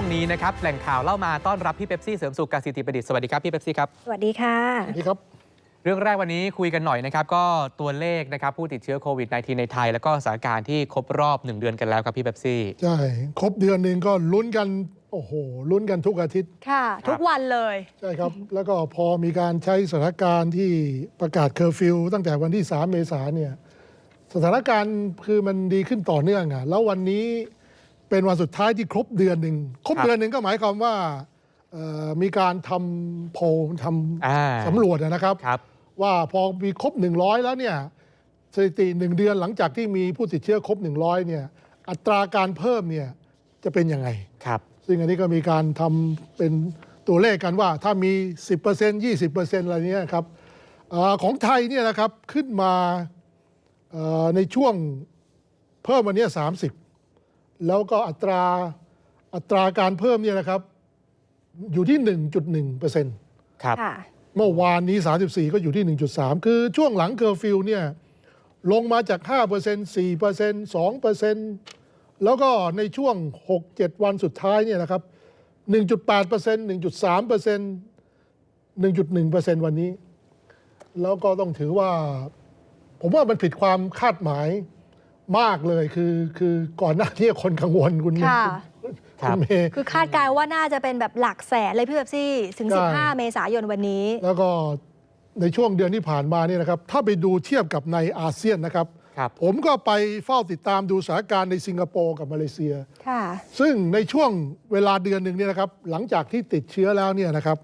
วงนี้นะครับแหล่งข่าวเล่ามาต้อนรับพี่เป๊ปซี่เสริมสุขกสิติประดิษฐ์สวัสดีครับพี่เป๊ปซี่ครับ สวัสดีค่ะนี่ครับ เรื่องแรกวันนี้คุยกันหน่อยนะครับ ก็ตัวเลขนะครับผู้ติดเชื้อโควิด -19 ในไทย แล้วก็สถานการณ์ที่ครบรอบ 1 เดือนกันแล้วครับพี่เป๊ปซี่ ใช่ ครบเดือนหนึ่งก็ลุ้นกัน โอ้โห ลุ้นกันทุกอาทิตย์ ค่ะ ทุกวันเลย ใช่ครับ แล้วก็พอมีการใช้สถานการณ์ที่ประกาศเคอร์ฟิวตั้งแต่วันที่ 3 เมษายนเนี่ย สถานการณ์คือมันดีขึ้นต่อเนื่องอะแล้ววันนี้ เป็นวันสุดท้ายที่ครบเดือนหนึ่งครบครับเดือนหนึ่งก็หมายความว่าเอ่อมีการทำโพลทอ่าำสำรวจอะนะครับครับ ว่าพอมีครบ 100 แล้วเนี่ยสถิติหนึ่งเดือนหลังจากที่มีผู้ติดเชื้อครบ 100เนี่ยอัตราการเพิ่มเนี่ยจะเป็นยังไงครับซึ่งอันนี้ก็มีการทำเป็นตัวเลขกันว่าถ้ามี 10% 20%อะไรเนี้ยครับอาของไทยเนี่ยนะครับขึ้นมาเอ่อในช่วงเพิ่มวันเนี้ย30 แล้วก็อัตราอัตราการเพิ่มเนี่ยนะครับ อยู่ที่ 1.1%ครับ ค่ะ เมื่อวานนี้ 34 ก็อยู่ที่ 1.3 คือช่วงหลังเคอร์ฟิวเนี่ยลงมาจาก 5% 4% 2%แล้วก็ในช่วง 6-7 วันสุดท้ายเนี่ยนะครับ 1.8% 1.3% 1.1%วันนี้ แล้วก็ต้องถือว่า ผมว่ามันผิดความคาดหมาย มากเลยคือคือก่อนหน้าที่คนกังวลคุณค่ะคุณครับคุณเมย์คือคาดการณ์ว่าน่าจะเป็นแบบหลักแสนเลยพี่แบบซี่ ถึงใช่15 เมษายนวันนี้ แล้วก็ในช่วงเดือนที่ผ่านมาเนี่ยนะครับ ถ้าไปดูเทียบกับในอาเซียนนะครับ ครับ ผมก็ไปเฝ้าติดตามดูสถานการณ์ในสิงคโปร์กับมาเลเซีย ค่ะ ซึ่งในช่วงเวลาเดือนหนึ่งเนี่ยนะครับ หลังจากที่ติดเชื้อแล้วเนี่ยนะครับ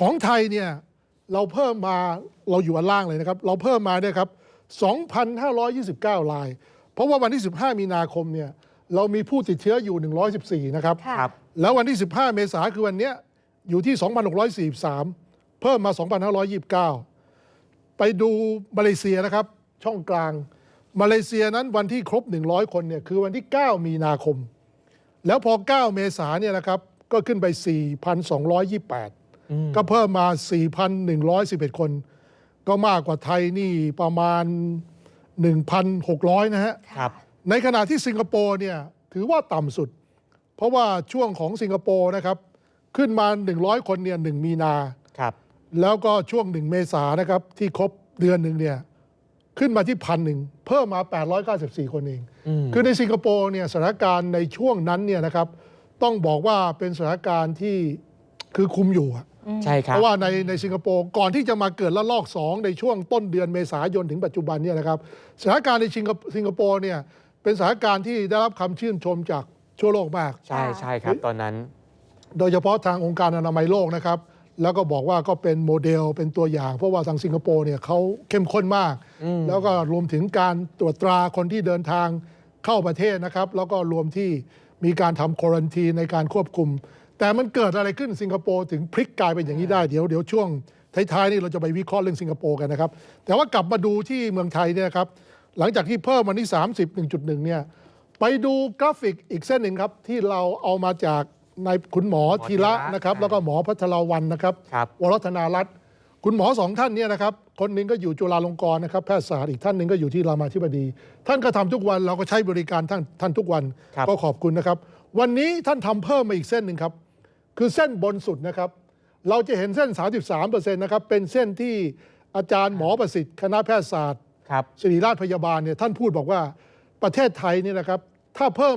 ของไทยเนี่ยเราเพิ่มมาเราอยู่อันล่างเลยนะครับ เราเพิ่มมาเนี่ยครับ 2,529 ราย เพราะว่าวันที่ 15 มีนาคมเนี่ยเรามีผู้ติดเชื้ออยู่ 114 นะครับค่ะครับ แล้ววันที่ 15 เมษายนคือวันเนี้ยอยู่ที่ 2,643 เพิ่มมา 2,529 ไปดูมาเลเซียนะครับ ช่องกลาง มาเลเซียนั้นวันที่ครบ 100 คนเนี่ยคือวันที่ 9 มีนาคม แล้วพอ 9 เมษายนเนี่ยนะครับก็ขึ้นไป 4,228 ก็เพิ่มมา 4,111 คน ก็มากกว่าไทยนี่ประมาณ 1,600 นะฮะ ครับ ในขณะที่สิงคโปร์เนี่ยถือว่าต่ำสุด เพราะว่าช่วงของสิงคโปร์นะครับ ขึ้นมา 100 คนเนี่ยหมีนา ครับ แล้วก็ช่วงหนึ่งเมษานะครับ ที่ครบเดือนหนึ่งเนี่ยขึ้นมาที่พันหนึ่งเพิ่มมา 894 คนเองอืมคือในสิงคโปร์เนี่ยสถานการณ์ในช่วงนั้นเนี่ยนะครับ ต้องบอกว่าเป็นสถานการณ์ที่คือคุมอยู่อะ ใช่ครัเพบราะว่าในในสิงคโปร์ก่อนที่จะมาเกิดระลอก 2 ในช่วงต้นเดือนเมษายนถึงปัจจุบันเนี่ยนะครับสถานการณ์ในสิงคสิงคโปร์เนี่ยเป็นสถานการณ์ที่ได้รับคำชื่นชมจากทั่วโลกมาก ใช่ใช่ครับตอนนั้น โดยเฉพาะทางองค์การอนามัยโลกนะครับ แล้วก็บอกว่าก็เป็นโมเดลเป็นตัวอย่าง เพราะว่าทางสิงคโปร์เนี่ยเขาเข้มข้นมาก แล้วก็รวมถึงการตรวจตราคนที่เดินทางเข้าประเทศนะครับ แล้วก็รวมที่มีการทำควอนตีในการควบคุม แต่มันเกิดอะไรขึ้นสิงคโปร์ถึงพลิกกลายเป็นอย่างนี้ได้เดี๋ยวเดี๋ยวช่วงท้ายๆนี่เราจะไปวิเคราะห์เรื่องสิงคโปร์กันนะครับ แต่ว่ากลับมาดูที่เมืองไทยเนี่ยนะครับหลังจากที่เพิ่มวันที่30 1.1 เนี่ยไปดูกราฟิกอีกเส้นหนึ่งครับ ที่เราเอามาจากนายคุณหมอธีระนะครับ แล้วก็หมอพัทรวันนะครับครับวรัฒนารัตน์คุณหมอสองท่านเนี่ยนะครับ คนหนึ่งก็อยู่จุฬาลงกรณ์นะครับแพทยศาสตร์อีกท่านหนึ่งก็อยู่ที่รามาธิบดี ท่านก็ทำทุกวันเราก็ใช้บริการท่านท่านทุกวันครับก็ขอบคุณนะครับ วันนี้ท่านทำเพิ่มมาอีกเส้นหนึ่งครับ คือเส้นบนสุดนะครับ เราจะเห็นเส้น 33%นะครับ เป็นเส้นที่อาจารย์หมอประสิทธิ์ คณะแพทยศาสตร์ครับศิริราชพยาบาลเนี่ยท่านพูดบอกว่าประเทศไทยเนี่ยนะครับ ถ้าเพิ่ม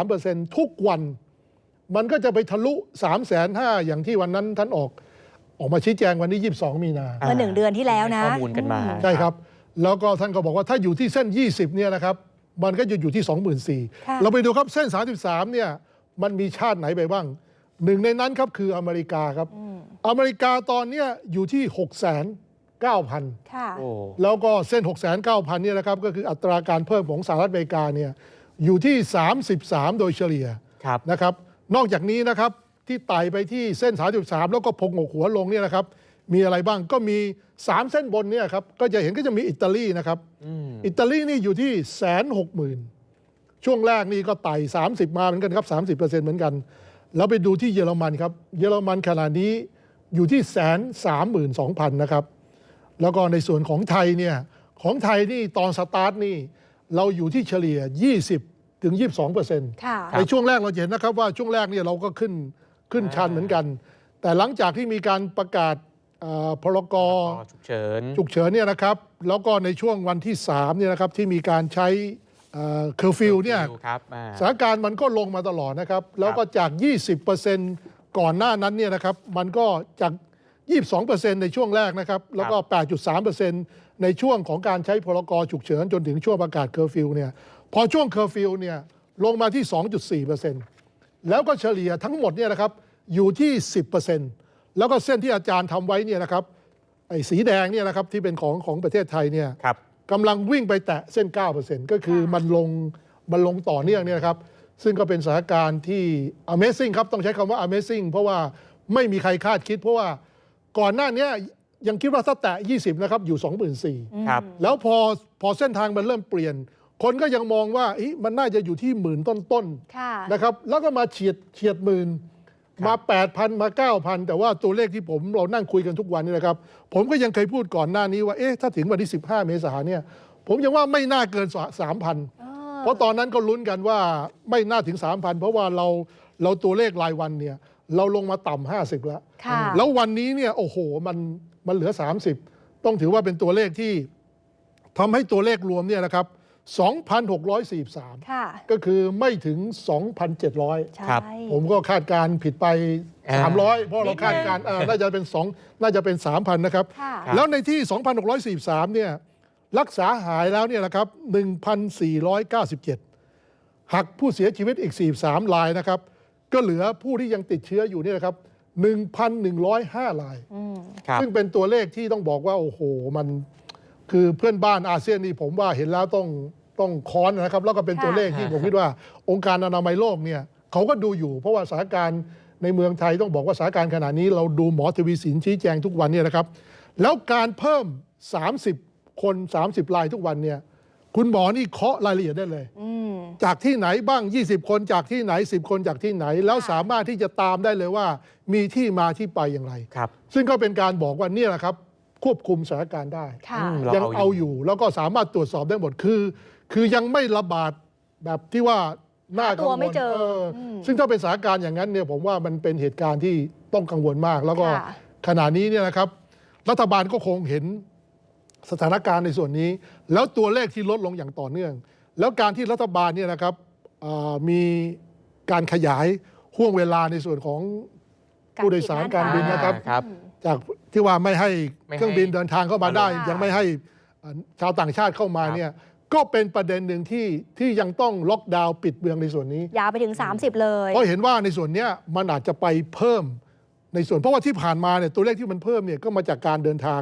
33%ทุกวัน มันก็จะไปทะลุ3 5 0 0 0อย่างที่วันนั้นท่านออก ออกมาชี้แจงวันนี้22 มีนาอ่าเมื่อหนึ่งเดือนที่แล้วนะให้ข้อมูลกันมาใช่ครับ แล้วก็ท่านก็บอกว่าถ้าอยู่ที่เส้น 20 เนี่ยนะครับ มันก็จะอยู่ที่ 24,000 ค่ะ เราไปดูครับเส้น 33 เนี่ย มันมีชาติไหนไปบ้าง หนึ่งในนั้นครับคืออเมริกาครับ อเมริกาตอนเนี้ยอยู่ที่ 6 9 0 0 0ค่ะโอ้แล้วก็เส้น 6 9 0 0 0เนี่ยนะครับก็คืออัตราการเพิ่มของสหรัฐอเมริกาเนี่ยอยู่ที่ 33 โดยเฉลี่ยครับนะครับ นอกจากนี้นะครับที่ไต่ไปที่เส้น 33 แล้วก็พงกหัวลงเนี่ยนะครับ มีอะไรบ้างก็มี 3 เส้นบนเนี่ยครับก็จะเห็นก็จะมีอิตาลีนะครับอิตาลีนี่อยู่ที่แสนหกหมื่นช่วงแรกนี่ก็ไต่ 30 มาเหมือนกันครับ 30%เหมือนกัน แล้วไปดูที่เยอรมันครับ เยอรมันขณะนี้อยู่ที่แสนสามหมื่นสองพันนะครับ แล้วก็ในส่วนของไทยเนี่ยของไทยนี่ตอนสตาร์ทนี่เราอยู่ที่เฉลี่ย 20 ถึง 22เปอร์เซ็นต์ค่ะครับในช่วงแรกเราจะเห็นนะครับว่าช่วงแรกเนี่ยเราก็ขึ้นขึ้นอ่าชันเหมือนกัน แต่หลังจากที่มีการประกาศเอ่อพรกฉุกเฉินฉุกเฉินเนี่ยนะครับ แล้วก็ในช่วงวันที่3เนี่ยนะครับที่มีการใช้ เคอร์ฟิวเนี่ยครับอ่า สถานการณ์มันก็ลงมาตลอดนะครับ แล้วก็จาก 20%ก่อนหน้านั้นเนี่ยนะครับ มันก็จาก 22%ในช่วงแรกนะครับ แล้วก็ 8.3%ในช่วงของการใช้พรกฉุกเฉินจนถึงช่วงประกาศเคอร์ฟิวเนี่ย พอช่วงเคอร์ฟิวเนี่ยลงมาที่ 2.4%แล้วก็เฉลี่ยทั้งหมดเนี่ยนะครับอยู่ที่ 10%แล้วก็เส้นที่อาจารย์ทำไว้เนี่ยนะครับไอ้สีแดงเนี่ยนะครับที่เป็นของของประเทศไทยเนี่ย ครับ กำลังวิ่งไปแตะเส้น 9%ก็คือมันลงมันลงต่อเนื่องเนี่ยนะครับ ซึ่งก็เป็นสถานการณ์ที่ Amazing ครับ ต้องใช้คำว่า Amazing เพราะว่าไม่มีใครคาดคิด เพราะว่าก่อนหน้านี้ยังคิดว่าถ้าแตะ 20 นะครับ อยู่ 24,000ครับ แล้วพอพอเส้นทางมันเริ่มเปลี่ยน คนก็ยังมองว่าเอ๊ะมันน่าจะอยู่ที่หมื่นต้นๆค่ะนะครับ แล้วก็มาเฉียดเฉียดหมื่น มา 8,000 มา 9,000 แต่ว่าตัวเลขที่ผมเรานั่งคุยกันทุกวันนี่นะครับ ผมก็ยังเคยพูดก่อนหน้านี้ว่าเอ๊ะถ้าถึงวันที่ 15 เมษายนเนี่ย ผมยังว่าไม่น่าเกิน 3,000 เพราะตอนนั้นก็ลุ้นกันว่าไม่น่าถึง 3,000 เพราะว่าเราเราตัวเลขรายวันเนี่ย เราลงมาต่ำ50 แล้วค่ะแล้ววันนี้เนี่ยโอ้โหมันมันเหลือ 30 ต้องถือว่าเป็นตัวเลขที่ทำให้ตัวเลขรวมเนี่ยนะครับ 2,643ค่ะก็คือไม่ถึง 2,700ใช่ครับ ผมก็คาดการณ์ผิดไปอ่า300 เพราะเราคาดการณ์เอ่อน่าจะเป็น 2 น่าจะเป็น 3,000 นะครับค่ะแล้วในที่ 2,643 เนี่ย รักษาหายแล้วเนี่ยนะครับ 1,497 หักผู้เสียชีวิตอีก 43รายนะครับ ก็เหลือผู้ที่ยังติดเชื้ออยู่เนี่ยนะครับ 1,105รายอืมครับซึ่งเป็นตัวเลขที่ต้องบอกว่า โอ้โห มัน คือเพื่อนบ้านอาเซียนนี่ผมว่าเห็นแล้วต้องต้องค้อนนะครับ แล้วก็เป็นตัวเลขที่ค่ะผมคิดว่า องค์การอนามัยโลกเนี่ยเขาก็ดูอยู่ เพราะว่าสถานการณ์ในเมืองไทยต้องบอกว่าสถานการณ์ขณะนี้ เราดูหมอทวีสินชี้แจงทุกวันเนี่ยนะครับ แล้วการเพิ่ม 30 คน 30รายทุกวันเนี่ยคุณหมอนี่เคาะรายละเอียดได้เลยอืมจากที่ไหนบ้าง 20 คนจากที่ไหน 10 คนจากที่ไหน แล้วสามารถที่จะตามได้เลยว่า มีที่มาที่ไปอย่างไรครับ ซึ่งก็เป็นการบอกว่าเนี่ยแหละครับ ควบคุมสถานการณ์ได้ ค่ะ อืมเรายังเอาอยู่เอาอยู่แล้วก็สามารถตรวจสอบได้หมดคือ คือยังไม่ระบาดแบบที่ว่าน่ากังหาตัววไม่ลเจอเอออมซึ่งถ้าเป็นสถานการณ์อย่างนั้นเนี่ยผมว่ามันเป็นเหตุการณ์ที่ต้องกังวลมาก แล้วก็ค่ะ ขณะนี้เนี่ยนะครับ รัฐบาลก็คงเห็นสถานการณ์ในส่วนนี้ แล้วตัวเลขที่ลดลงอย่างต่อเนื่อง แล้วการที่รัฐบาลเนี่ยนะครับอ่ามีการขยายห่วงเวลาในส่วนของผู้โดยสารการบินนะครับ ครับ จาก ที่ว่าไม่ให้ไม่ให้เครื่องบินเดินทางเข้ามาได้ค่ะยังไม่ให้เอ่อชาวต่างชาติเข้ามาครับเนี่ยก็เป็นประเด็นหนึ่งที่ที่ยังต้องล็อกดาวน์ปิดเมืองในส่วนนี้ ยาวไปถึง 30 เลยเพราะเห็นว่าในส่วนเนี้ยมันอาจจะไปเพิ่มในส่วนเพราะว่าที่ผ่านมาเนี่ยตัวเลขที่มันเพิ่มเนี่ยก็มาจากการเดินทาง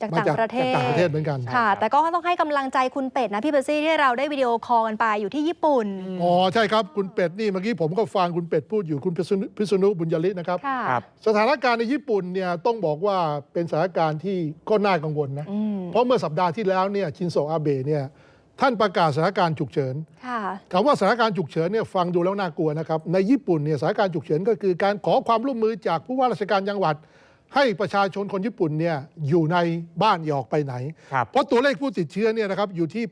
จากมาต่างประเทจากศต่างประเทศเหมือนกันค่ะ แต่ก็ต้องให้กำลังใจคุณเป็ดนะพี่เบอร์ซี่ที่เราได้วิดีโอคอลกันไปอยู่ที่ญี่ปุ่น อ๋อ ใช่ครับคุณเป็ดนี่เมื่อกี้ผมก็ฟังคุณเป็ดพูดอยู่คุณพิษณุพิษณุบุญยริศนะครับค่ะครับ สถานการณ์ในญี่ปุ่นเนี่ยต้องบอกว่าเป็นสถานการณ์ที่ก็น่ากังวลนะอืมเพราะเมื่อสัปดาห์ที่แล้วเนี่ยชินโซอาเบะเนี่ยท่านประกาศสถานการณ์ฉุกเฉินค่ะคำว่าสถานการณ์ฉุกเฉินเนี่ยฟังดูแล้วน่ากลัวนะครับในญี่ปุ่นเนี่ยสถานการณ์ฉุกเฉินก็คือการขอความร่วมมือจากผู้ว่าราชการจังหวัด ให้ประชาชนคนญี่ปุ่นเนี่ยอยู่ในบ้านอย่าออกไปไหน ครับเพราะตัวเลขผู้ติดเชื้อเนี่ยนะครับอยู่ที่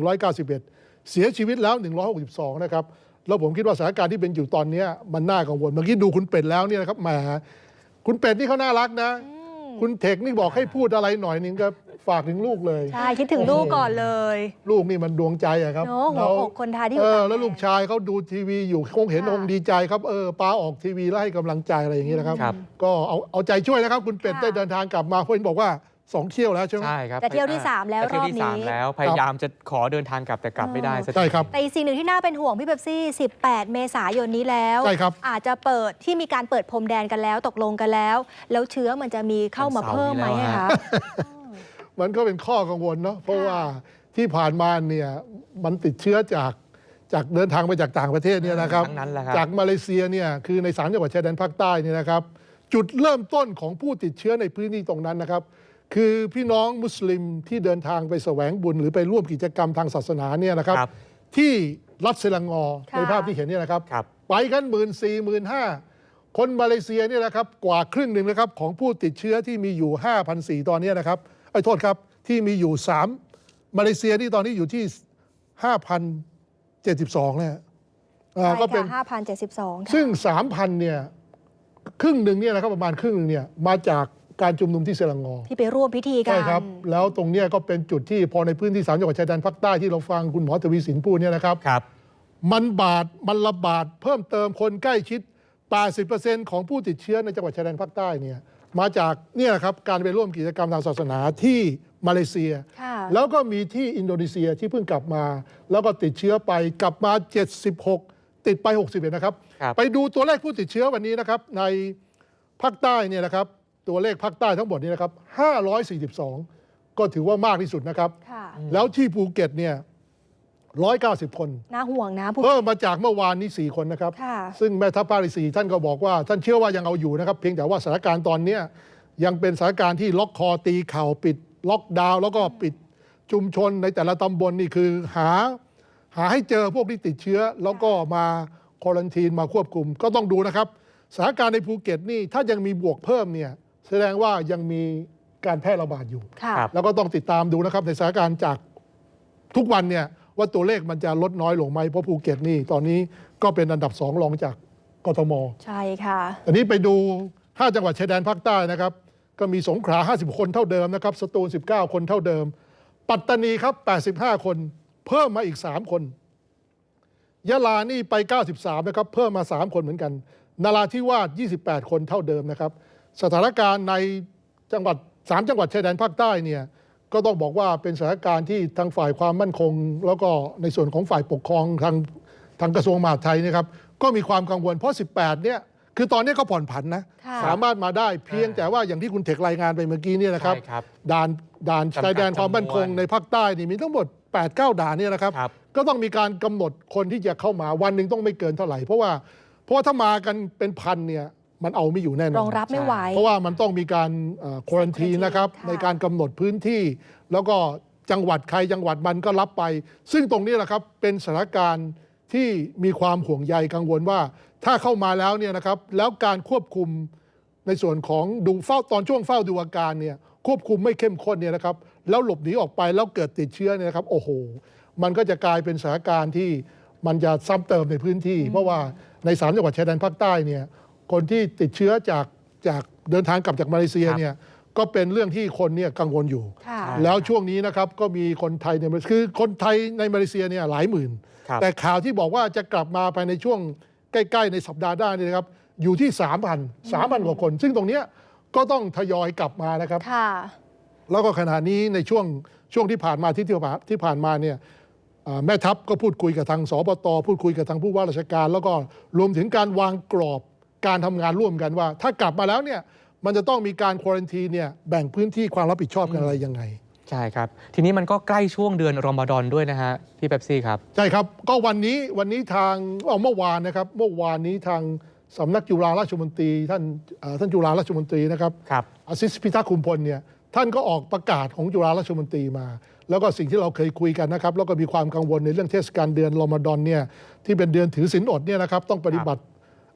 8,191 เสียชีวิตแล้ว 162 นะครับ แล้วผมคิดว่าสถานการณ์ที่เป็นอยู่ตอนเนี้ยมันน่ากังวล เมื่อกี้ดูคุณเป็ดแล้วเนี่ยนะครับแหมคุณเป็ดนี่เขาน่ารักนะ คุณเทคนี่บอกให้พูดอะไรหน่อยนึงก็ ฝากถึงลูกเลย ใช่คิดถึงลูกก่อนเลยลูกนี่มันดวงใจอะครับเนอะหัวแล้วอกคนไทยที่อยู่เออต่างแดนแล้วลูกชายเขาดูทีวีอยู่คงเห็นค่ะ คงดีใจครับเออป้าออกทีวีแล้วให้กำลังใจอะไรอย่างนี้นะครับ ครับ ก็เอาเอาใจช่วยนะครับ คุณเป็ดค่ะได้เดินทางกลับมาเพื่อนบอกว่าสองเที่ยวแล้วใช่ไหม ใช่ครับจะเที่ยวที่สามแล้วจะเที่ยวที่รอบนี้ สามแล้วพยายามจะขอเดินทางกลับแต่กลับไม่ได้สักที ใช่ครับ แต่อีกสิ่งหนึ่งที่น่าเป็นห่วงพี่เบบซี่ 18 เมษายนนี้แล้ว ใช่ครับ อาจจะเปิดที่มีการเปิดพรมแดนกันแล้วตกลงกันแล้ว แล้วเชื้อมันจะมีเข้ามาเพิ่มไหมอะคะ มันก็เป็นข้อกังวลเนาะเพราะว่าที่ผ่านมาเนี่ยมันติดเชื้อจากจากเดินทางไปจากต่างประเทศเนี่ยนะครับ ทั้งนั้นแหละครับจากมาเลเซียเนี่ยคือในสามจังหวัดชายแดนภาคใต้เนี่ยนะครับ จุดเริ่มต้นของผู้ติดเชื้อในพื้นที่ตรงนั้นนะครับ คือพี่น้องมุสลิมที่เดินทางไปแสวงบุญ หรือไปร่วมกิจกรรมทางศาสนาเนี่ยนะครับ ครับที่รัฐเซลังงอค่ะ ในภาพที่เห็นเนี่ยนะครับ ครับ ไปกันหมื่นสี่หมื่นห้าคนมาเลเซียเนี่ยนะครับกว่าครึ่งหนึ่งนะครับของผู้ติดเชื้อที่มีอยู่ 5,004ตอนเนี้ยนะครับ ไอ้ยโทษครับ ที่มีอยู่ 3 มาเลเซียที่ตอนนี้อยู่ที่ 5,000 72เนี่ยอ่าใช่ก็เป็นค่ะ5,072ค่ะซึ่ง 3,000เนี่ยครึ่งหนึ่งเนี่ยนะครับประมาณครึ่งหนึ่งเนี่ยมาจากการชุมนุมที่เซลังงอ ที่ไปร่วมพิธีกัใช่น ครับ แล้วตรงเนี้ยก็เป็นจุดที่พอในพื้นที่สามจังหวัดชายแดนภาคใต้ที่เราฟังคุณหมอทวีสินพูดเนี่ยนะครับ ครับ มันบาดมันระบาดเพิ่มเติมคนใกล้ชิด 80%ของผู้ติดเชื้อในจังหวัดชายแดนภาคใต้เนี่ย มาจากเนี่ยครับการไปร่วมกิจกรรมทางศาสนาที่มาเลเซียค่ะแล้วก็มีที่อินโดนีเซียที่เพิ่งกลับมา แล้วก็ติดเชื้อไปกลับมา 76 ติดไป 61 นะครับครับ ไปดูตัวเลขผู้ติดเชื้อวันนี้นะครับ ในภาคใต้เนี่ยนะครับ ตัวเลขภาคใต้ทั้งหมดนี้นะครับ 542 ก็ถือว่ามากที่สุดนะครับค่ะแล้วที่ภูเก็ตเนี่ย 190 คนน่าห่วงนะผู้เพิ่มมาจากเมื่อวานนี้ 4 คนนะครับค่ะซึ่งแม่ทัพภาคที่สี่ท่านก็บอกว่า ท่านเชื่อว่ายังเอาอยู่นะครับ เพียงแต่ว่าสถานการณ์ตอนเนี้ยยังเป็นสถานการณ์ที่ล็อกคอตีเข่าปิด ล็อกดาวน์แล้วก็ปิดชุมชนในแต่ละตำบลนี่คือหา หาให้เจอพวกที่ติดเชื้อ แล้วก็มาควอลันทีนมาควบคุมก็ต้องดูนะครับสถานการณ์ในภูเก็ตนี่ถ้ายังมีบวกเพิ่มเนี่ยแสดงว่ายังมีการแพร่ระบาดอยู่ค่ะครับแล้วก็ต้องติดตามดูนะครับในสถานการณ์จากทุกวันเนี่ย ว่าตัวเลขมันจะลดน้อยลงไหมเพราะภูเก็ตนี่ตอนนี้ก็เป็นอันดับสองรองจากกทม ใช่ค่ะ อันนี้ไปดู 5 จังหวัดชายแดนภาคใต้นะครับ ก็มีสงขลา 50 คนเท่าเดิมนะครับ สตูล 19 คนเท่าเดิม ปัตตานีครับ 85 คน เพิ่มมาอีก 3 คน ยะลานี่ไป 93 นะครับ เพิ่มมา 3 คนเหมือนกัน นาราธิวาส 28 คนเท่าเดิมนะครับ สถานการณ์ในจังหวัด 3 จังหวัดชายแดนภาคใต้เนี่ย ก็ต้องบอกว่าเป็นสถานการณ์ที่ทางฝ่ายความมั่นคง แล้วก็ในส่วนของฝ่ายปกครองทางทางกระทรวงมหาดไทยนะครับก็มีความกังวลเพราะ 18 เนี่ยคือตอนนี้เขาผ่อนผันนะค่ะสามารถมาได้เพียงแต่ว่าอย่างที่คุณเทครายงานไปเมื่อกี้เนี่ยนะครับ ใช่ครับด่านด่านจำกัดชายแดนความมั่นคงจำนวนในภาคใต้นี่มีทั้งหมด 8 9 ด่านเนี่ยนะครับ ครับ ก็ต้องมีการกำหนดคนที่จะเข้ามาวันหนึ่งต้องไม่เกินเท่าไหร่ เพราะว่าเพราะว่าถ้ามากันเป็นพันเนี่ย มันเอาไม่อยู่แน่นอนรองรับไม่ไหว เพราะว่ามันต้องมีการควอนตีนะครับค่ะในการกำหนดพื้นที่ แล้วก็จังหวัดใครจังหวัดมันก็รับไป ซึ่งตรงนี้แหละครับเป็นสถานการณ์ที่มีความห่วงใยกังวลว่า ถ้าเข้ามาแล้วเนี่ยนะครับแล้วการควบคุมในส่วนของดูเฝ้าตอนช่วงเฝ้าดูอาการเนี่ยควบคุมไม่เข้มข้นเนี่ยนะครับแล้วหลบหนีออกไปแล้วเกิดติดเชื้อเนี่ยนะครับโอ้โห มันก็จะกลายเป็นสถานการณ์ที่มันจะซ้ำเติมในพื้นที่ เพราะว่าในสามจังหวัดชายแดนภาคใต้เนี่ย คนที่ติดเชื้อจากจากเดินทางกลับจากมาเลเซียครับเนี่ยก็เป็นเรื่องที่คนเนี่ยกังวลอยู่ค่ะใช่แล้วช่วงนี้นะครับก็มีคนไทยในคือคนไทยในมาเลเซียเนี่ยหลายหมื่นครับแต่ข่าวที่บอกว่าจะกลับมาภายในช่วงใกล้ๆในสัปดาห์หน้านี่นะครับอยู่ที่3,000 3,000กว่าคน ซึ่งตรงเนี้ยก็ต้องทยอยกลับมานะครับค่ะแล้วก็ขณะนี้ในช่วงช่วงที่ผ่านมาที่ที่ผ่านที่ผ่านมาเนี่ยอ่าแม่ทัพก็พูดคุยกับทางสปตพูดคุยกับทางผู้ว่าราชการ แล้วก็รวมถึงการวางกรอบ การทำงานร่วมกันว่า ถ้ากลับมาแล้วเนี่ยมันจะต้องมีการควอรันทีเนี่ยแบ่งพื้นที่ความรับผิดชอบกันอะไรยังไง ใช่ครับ ทีนี้มันก็ใกล้ช่วงเดือนรอมฎอนด้วยนะฮะพี่เป๊ปซี่ครับ ใช่ครับ ก็วันนี้วันนี้ทางเอาเมื่อวานนะครับ เมื่อวานนี้ทางสำนักจุฬาราชมนตรีท่านเอ่อท่านจุฬาราชมนตรีนะครับครับ อาซิสพิทักษ์คุมพลเนี่ยท่านก็ออกประกาศของจุฬาราชมนตรีมา แล้วก็สิ่งที่เราเคยคุยกันนะครับ แล้วก็มีความกังวลในเรื่องเทศกาลเดือนรอมฎอนเนี่ยที่เป็นเดือนถือศีลอดเนี่ยนะครับต้องปฏิบัติ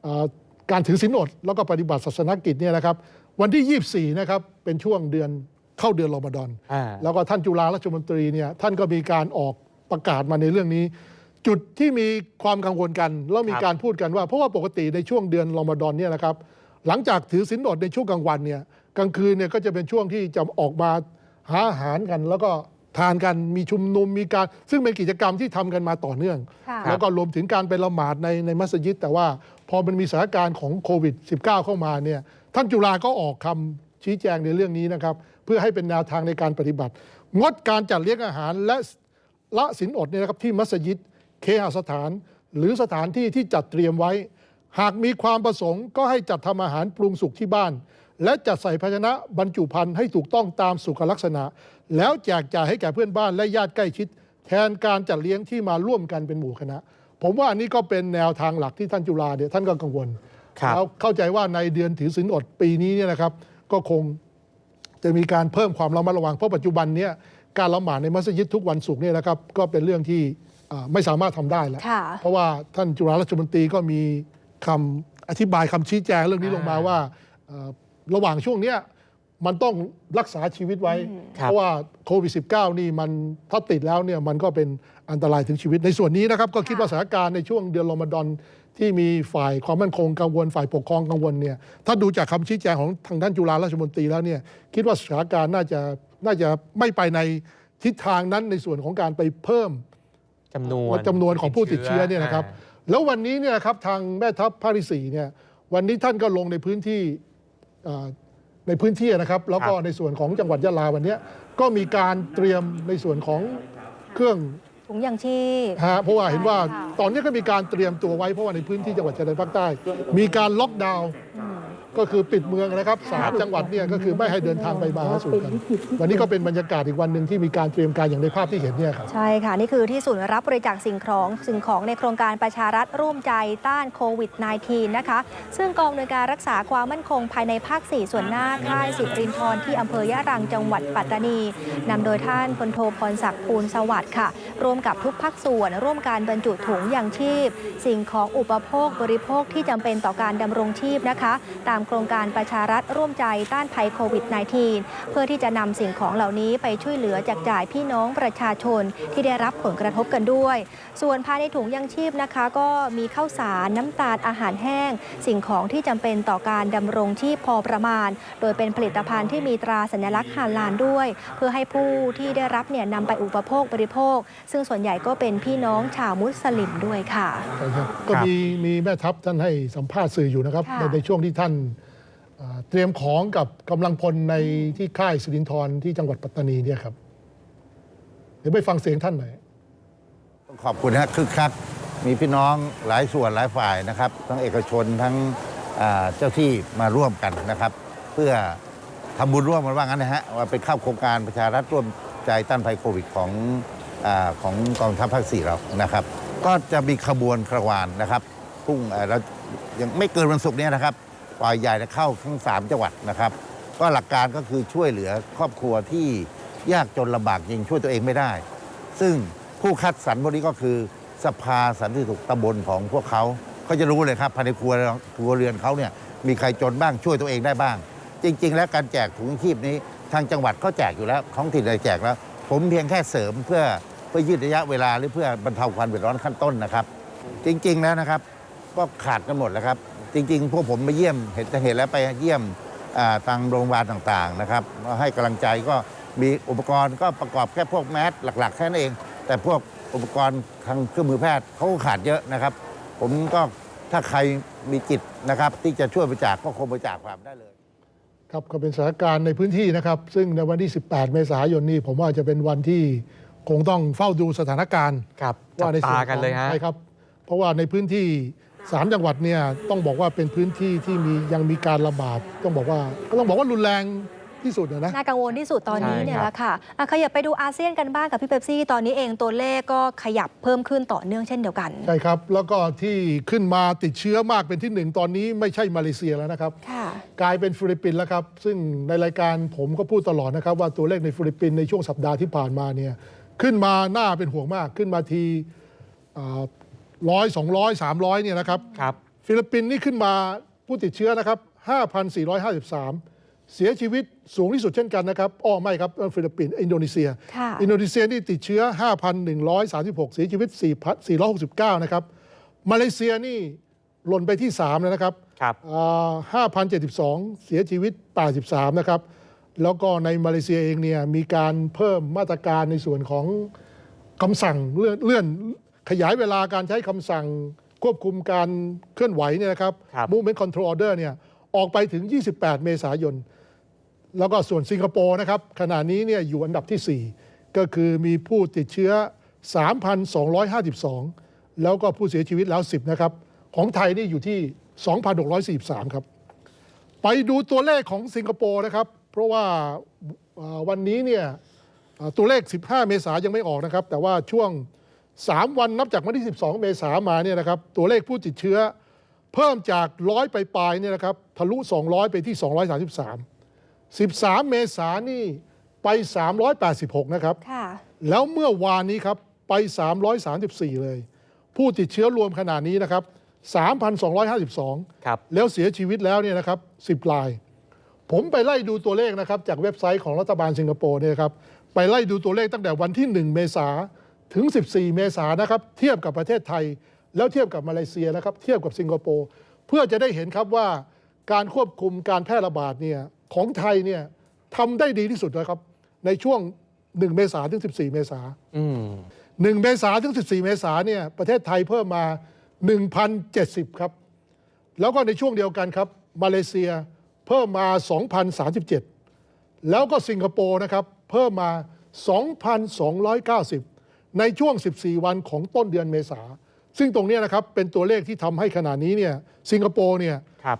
เอ่อ การถือศีลอดแล้วก็ปฏิบัติศาสนกิจเนี่ยนะครับ วันที่ 24 นะครับ เป็นช่วงเดือนเข้าเดือนรอมฎอนอ่า แล้วก็ท่านจุฬาราชมนตรีเนี่ยท่านก็มีการออกประกาศมาในเรื่องนี้ จุดที่มีความกังวลกันแล้วมีครับ การพูดกันว่า เพราะว่าปกติในช่วงเดือนรอมฎอนเนี่ยนะครับ หลังจากถือศีลอดในช่วงกลางวันเนี่ยกลางคืนเนี่ยก็จะเป็นช่วงที่จะออกมาหาอาหารกัน แล้วก็ทานกันมีชุมนุมมีการ ซึ่งเป็นกิจกรรมที่ทำกันมาต่อเนื่อง ค่ะ แล้วก็รวมถึงการไปละหมาดในในมัสยิดแต่ว่า พอมันมีสถานการณ์ของโควิด -19 เข้ามาเนี่ยท่านจุฬาก็ออกคำชี้แจงในเรื่องนี้นะครับ เพื่อให้เป็นแนวทางในการปฏิบัติ งดการจัดเลี้ยงอาหารและละสินอดเนี่ยนะครับที่มัสยิด เคหสถาน หรือสถานที่ที่จัดเตรียมไว้ หากมีความประสงค์ก็ให้จัดทำอาหารปรุงสุกที่บ้าน และจัดใส่ภาชนะบรรจุภัณฑ์ให้ถูกต้องตามสุขลักษณะ แล้วแจกจ่ายให้แก่เพื่อนบ้านและญาติใกล้ชิด แทนการจัดเลี้ยงที่มาร่วมกันเป็นหมู่คณะ ผมว่าอันนี้ก็เป็นแนวทางหลักที่ท่านจุฬาเนี่ยท่านก็กังวลครับแล้วเข้าใจว่าในเดือนถือศีลอดปีนี้เนี่ยนะครับ ก็คงจะมีการเพิ่มความระมัดระวังเพราะปัจจุบันเนี้การละหมาดในมัสยิดทุกวันศุกร์เนี่ยนะครับก็เป็นเรื่องที่อ่าไม่สามารถทำได้แล้วค่ะเพราะว่าท่านจุฬาราชมนตรีก็มีคำอธิบายคำชี้แจงเรื่องนี้ลงมาว่าเอ่อระหว่างช่วงเนี้ย มันต้องรักษาชีวิตไว้ครับเพราะว่าโควิด -19 นี่มันถ้าติดแล้วเนี่ยมันก็เป็นอันตรายถึงชีวิตในส่วนนี้นะครับ ก็คิดว่าสถานการณ์ในช่วงเดือนรอมฎอนที่มีฝ่ายความมั่นคงกังวลฝ่ายปกครองกังวลเนี่ยถ้าดูจากคำชี้แจงของทางด้านจุฬาราชมนตรีแล้วเนี่ยคิดว่าสถานการณ์น่าจะน่าจะไม่ไปในทิศทางนั้นในส่วนของการไปเพิ่มจำนวนจำนวนของผู้ติดเชื้อเนี่ยนะครับ แล้ววันนี้เนี่ยนะครับทางแม่ทัพภาคที่สี่เนี่ยวันนี้ท่านก็ลงในพื้นที่อ่า ในพื้นที่นะครับ แล้วก็ในส่วนของจังหวัดยะลาวันเนี้ยก็มีการเตรียมในส่วนของเครื่องถุงยางชีพฮะเพราะว่าเห็นว่าใช่ค่ะตอนนี้ก็มีการเตรียมตัวไว้เพราะว่าในพื้นที่จังหวัดชายแดนภาคใต้ มีการล็อกดาวน์ ก็คือปิดเมืองนะครับสามจังหวัดเนี่ยก็คือไม่ให้เดินทางไปมาหาสู่กัน วันนี้ก็เป็นบรรยากาศอีกวันหนึ่งที่มีการเตรียมการอย่างในภาพที่เห็นเนี่ยครับ ใช่ค่ะ นี่คือที่ศูนย์รับบริจาคสิ่งของสิ่งของในโครงการประชารัฐร่วมใจต้านโควิด -19 นะคะ ซึ่งกองอำนวยการรักษาความมั่นคงภายในภาค 4 ส่วนหน้าค่ายสิรินทรที่อำเภอยะรังจังหวัดปัตตานีนำโดยท่านพลโทพรศักดิ์ภูลสวัสดิ์ค่ะ ร่วมกับทุกภาคส่วน ร่วมการบรรจุถุงยางชีพ สิ่งของอุปโภคบริโภคที่จำเป็นต่อการดำรงชีพนะคะ ตามโครงการประชารัฐร่วมใจต้านภัยโควิด -19 เพื่อที่จะนำสิ่งของเหล่านี้ไปช่วยเหลือแจกจ่ายพี่น้องประชาชนที่ได้รับผลกระทบกันด้วย ส่วนภายในถุงยังชีพนะคะ ก็มีข้าวสารน้ำตาลอาหารแห้ง สิ่งของที่จำเป็นต่อการดำรงชีพพอประมาณ โดยเป็นผลิตภัณฑ์ที่มีตราสัญลักษณ์ฮาลาลด้วย เพื่อให้ผู้ที่ได้รับเนี่ยนำไปอุปโภคบริโภค ซึ่งส่วนใหญ่ก็เป็นพี่น้องชาวมุสลิมด้วยค่ะใช่ครับก็ครับมีมีแม่ทัพท่านให้สัมภาษณ์สื่ออยู่นะครับค่ะในในช่วงที่ท่าน เตรียมของกับกำลังพลในที่ค่ายสิรินทรที่จังหวัดปัตตานีเนี่ยครับ เดี๋ยวไปฟังเสียงท่านหน่อย ขอบคุณฮะคึกคักมีพี่น้องหลายส่วนหลายฝ่ายนะครับ ทั้งเอกชนทั้งเจ้าที่มาร่วมกันนะครับ เพื่อทำบุญร่วมกันว่างั้นนะฮะว่าเป็นเข้าโครงการประชารัฐร่วมใจต้านภัยโควิดของอของกองทัพภาคสี่เรานะครับ ก็จะมีขบวนครวานนะครับพุ่งเอ่อเรายังไม่เกินวันศุกร์นี้นะครับ ปล่อยใหญ่จะเข้าทั้งสามจังหวัดนะครับ ก็หลักการก็คือช่วยเหลือครอบครัวที่ยากจนลำบากยิงช่วยตัวเองไม่ได้ ซึ่งผู้คัดสรรพวกนี้ก็คือสภาสันติสุขตำบลของพวกเขาเขาจะรู้เลยครับภายในครัวครัวเรือนเขาเนี่ยมีใครจนบ้างช่วยตัวเองได้บ้าง จริง ๆ แล้วการแจกถุงชีพนี้ทางจังหวัดเขาแจกอยู่แล้วท้องถิ่นได้แจกแล้ว ผมเพียงแค่เสริมเพื่อเพื่อยืดระยะเวลาหรือเพื่อบรรเทาความเดือดร้อนขั้นต้นนะครับ จริงๆแล้วนะครับ ก็ขาดกันหมดแล้วครับ จริงๆ พวกผมไปเยี่ยมเห็นจะเห็นแล้วไปเยี่ยมอ่าทางโรงพยาบาลต่างๆนะครับมาให้กำลังใจก็มีอุปกรณ์ก็ประกอบแค่พวกแมสหลัก ๆ แค่นั้นเอง แต่พวกอุปกรณ์ทางเครื่องมือแพทย์เขาก็ขาดเยอะนะครับ ผมก็ถ้าใครมีจิตนะครับ ที่จะช่วยบริจาคก็คงบริจาคความได้เลย ครับก็เป็นสถานการณ์ในพื้นที่นะครับ ซึ่งในวันที่ 18 เมษายนนี้ผมว่าจะเป็นวันที่คงต้องเฝ้าดูสถานการณ์ครับจับในส่ตาวนกันเลยฮะใช่ครับ เพราะว่าในพื้นที่ สามจังหวัดเนี่ยต้องบอกว่าเป็นพื้นที่ที่มียังมีการระบาดต้องบอกว่าก็ต้องบอกว่ารุนแรงที่สุดนะนะน่ากังวลที่สุดตอนนี้ใช่เนี่ยครับแหละค่ะอะขยับไปดูอาเซียนกันบ้างกับพี่เป๊ปซี่ตอนนี้เองตัวเลขก็ขยับเพิ่มขึ้นต่อเนื่องเช่นเดียวกัน ใช่ครับ แล้วก็ที่ขึ้นมาติดเชื้อมากเป็นที่หนึ่งตอนนี้ไม่ใช่มาเลเซียแล้วนะครับค่ะกลายเป็นฟิลิปปินส์แล้วครับ ซึ่งในรายการผมก็พูดตลอดนะครับ ว่าตัวเลขในฟิลิปปินส์ในช่วงสัปดาห์ที่ผ่านมาเนี่ยขึ้นมาหน้าเป็นห่วงมากขึ้นมาที ร้อยสองร้อยสามร้อยเนี่ยนะครับ ครับ ฟิลิปปินส์นี่ขึ้นมาผู้ติดเชื้อนะครับ 5,453 เสียชีวิตสูงที่สุดเช่นกันนะครับอ้อไม่ครับฟิลิปปินส์อินโดนีเซีย ค่ะ อินโดนีเซียนี่ติดเชื้อ 5,136 เสียชีวิต4 469 นะครับ มาเลเซียนี่หล่นไปที่ 3 แล้วนะครับครับ อ่า5,072 เสียชีวิต 83 นะครับ แล้วก็ในมาเลเซียเองเนี่ยมีการเพิ่มมาตรการในส่วนของคำสั่งเลื่อนเลื่อน ขยายเวลาการใช้คำสั่งควบคุมการเคลื่อนไหวเนี่ยนะครับ ครับ movement control order เนี่ยออกไปถึง 28 เมษายน แล้วก็ส่วนสิงคโปร์นะครับ ขณะนี้เนี่ยอยู่อันดับที่ 4 ก็คือมีผู้ติดเชื้อ 3,252 แล้วก็ผู้เสียชีวิตแล้ว 10 นะครับ ของไทยนี่อยู่ที่ 2,643 ครับ ไปดูตัวเลขของสิงคโปร์นะครับ เพราะว่าอ่าวันนี้เนี่ยอ่าตัวเลข 15 เมษายนยังไม่ออกนะครับ แต่ว่าช่วง 3 วันนับจากวันที่ 12 เมษายนมาเนี่ยนะครับตัวเลขผู้ติดเชื้อ เพิ่มจากร้อยไปปลายๆเนี่ยนะครับทะลุ 200 ไปที่ 233 13 เมษายนนี่ไป 386 นะครับค่ะแล้วเมื่อวานนี้ครับไป 334 เลย ผู้ติดเชื้อรวมขนาดนี้นะครับ 3,252ครับแล้วเสียชีวิตแล้วเนี่ยนะครับ 10ราย ผมไปไล่ดูตัวเลขนะครับจากเว็บไซต์ของรัฐบาลสิงคโปร์เนี่ยครับไปไล่ดูตัวเลขตั้งแต่วันที่ 1 เมษา ถึง 14 เมษายนนะครับ เทียบกับประเทศไทย แล้วเทียบกับมาเลเซียนะครับ เทียบกับสิงคโปร์เพื่อจะได้เห็นครับว่าการควบคุมการแพร่ระบาดเนี่ยของไทยเนี่ยทำได้ดีที่สุดนะครับ ในช่วง 1 เมษาถึง 14 เมษาอืม1เมษาถึง 14 เมษาเนี่ยประเทศไทยเพิ่มมา 1,070 ครับ แล้วก็ในช่วงเดียวกันครับ มาเลเซียเพิ่มมา 2,037 แล้วก็สิงคโปร์นะครับ เพิ่มมา 2,290 ในช่วง 14 วันของต้นเดือนเมษา ซึ่งตรงเนี้ยนะครับเป็นตัวเลขที่ทำให้ขณะนี้เนี่ยสิงคโปร์เนี่ยครับ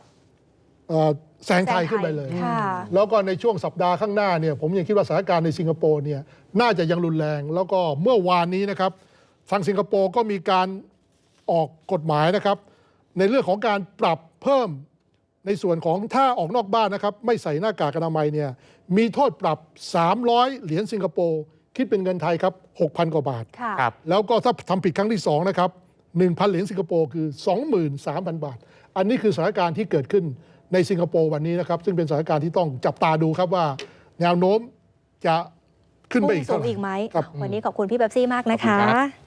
เอ่อแซงไทยขึ้นไปเลย ค่ะ แล้วก็ในช่วงสัปดาห์ข้างหน้าเนี่ยผมยังคิดว่าสถานการณ์ในสิงคโปร์เนี่ยน่าจะยังรุนแรง แล้วก็เมื่อวานนี้นะครับทางสิงคโปร์ก็มีการออกกฎหมายนะครับ ในเรื่องของการปรับเพิ่มในส่วนของถ้าออกนอกบ้านนะครับ ไม่ใส่หน้ากากอนามัยเนี่ยมีโทษปรับ 300 เหรียญสิงคโปร์ คิดเป็นเงินไทยครับ 6,000 กว่าบาท ค่ะ ครับ แล้วก็ถ้าทำผิดครั้งที่ 2 นะครับ 1,000 เหรียญสิงคโปร์คือ 23,000 บาท อันนี้คือสถานการณ์ที่เกิดขึ้นในสิงคโปร์วันนี้นะครับ ซึ่งเป็นสถานการณ์ที่ต้องจับตาดูครับว่า แนวโน้มจะขึ้นไปพุ่อีงกสูเท่างไหร่อีกไหม ครับ วันนี้ขอบคุณพี่เบบซี่มากนะขอบคะคุณครับ